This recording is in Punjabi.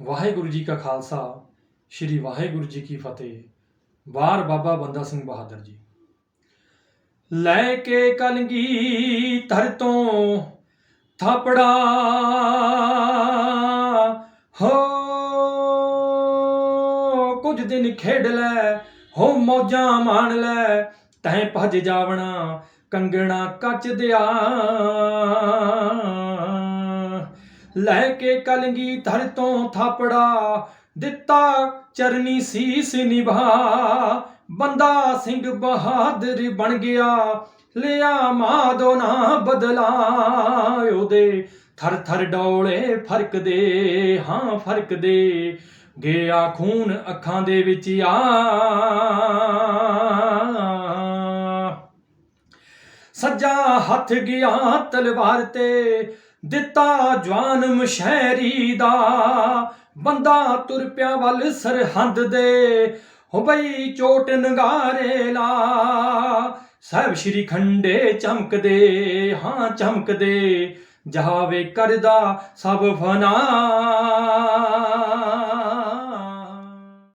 ਵਾਹਿਗੁਰੂ ਜੀ ਕਾ ਖਾਲਸਾ, ਸ੍ਰੀ ਵਾਹਿਗੁਰੂ ਜੀ ਕੀ ਫਤਿਹ। ਵਾਰ ਬਾਬਾ ਬੰਦਾ ਸਿੰਘ ਬਹਾਦਰ ਜੀ। ਲੈ ਕੇ ਕਲਗੀ ਧਰ ਤੋਂ ਥਾਪੜਾ ਹੋ, ਕੁਝ ਦਿਨ ਖੇਡ ਲੈ, ਹੋ ਮੌਜਾਂ ਮਾਣ ਲੈ, ਤੈਂ ਭਜ ਜਾਵਣਾ, ਕੰਗਣਾ ਕੱਚ ਦਿਆ। ਲੈ ਕੇ ਕਲਗੀ ਧਰ ਤੋਂ ਥਾਪੜਾ, ਦਿੱਤਾ ਚਰਨੀ ਸੀਸ ਨਿਭਾ। ਬੰਦਾ ਸਿੰਘ ਬਹਾਦਰ ਬਣ ਗਿਆ, ਲਿਆ ਮਾਦੋ ਨਾ ਬਦਲਾ। ਉਹਦੇ ਥਰ ਥਰ ਡੋਲੇ ਫ਼ਰਕ ਦੇ ਹਾਂ ਫ਼ਰਕ ਦੇ ਗਿਆ ਖੂਨ ਅੱਖਾਂ ਦੇ ਵਿੱਚ ਆ। ਸੱਜਾ ਹੱਥ ਗਿਆ ਤਲਵਾਰ ਤੇ, ਦਿੱਤਾ ਜਵਾਨ ਮਸ਼ਹਿਰੀ ਦਾ। ਬੰਦਾ ਤੁਰ ਪਿਆ ਵੱਲ ਸਰਹੰਦ ਦੇ, ਹੋ ਬਈ ਚੋਟ ਨਗਾਰੇ ਲਾ। ਸਾਹਿਬ ਸ਼੍ਰੀ ਖੰਡੇ ਚਮਕਦੇ, ਹਾਂ ਚਮਕਦੇ, ਜਹਾਵੇ ਕਰਦਾ ਸਭ ਫਨਾ।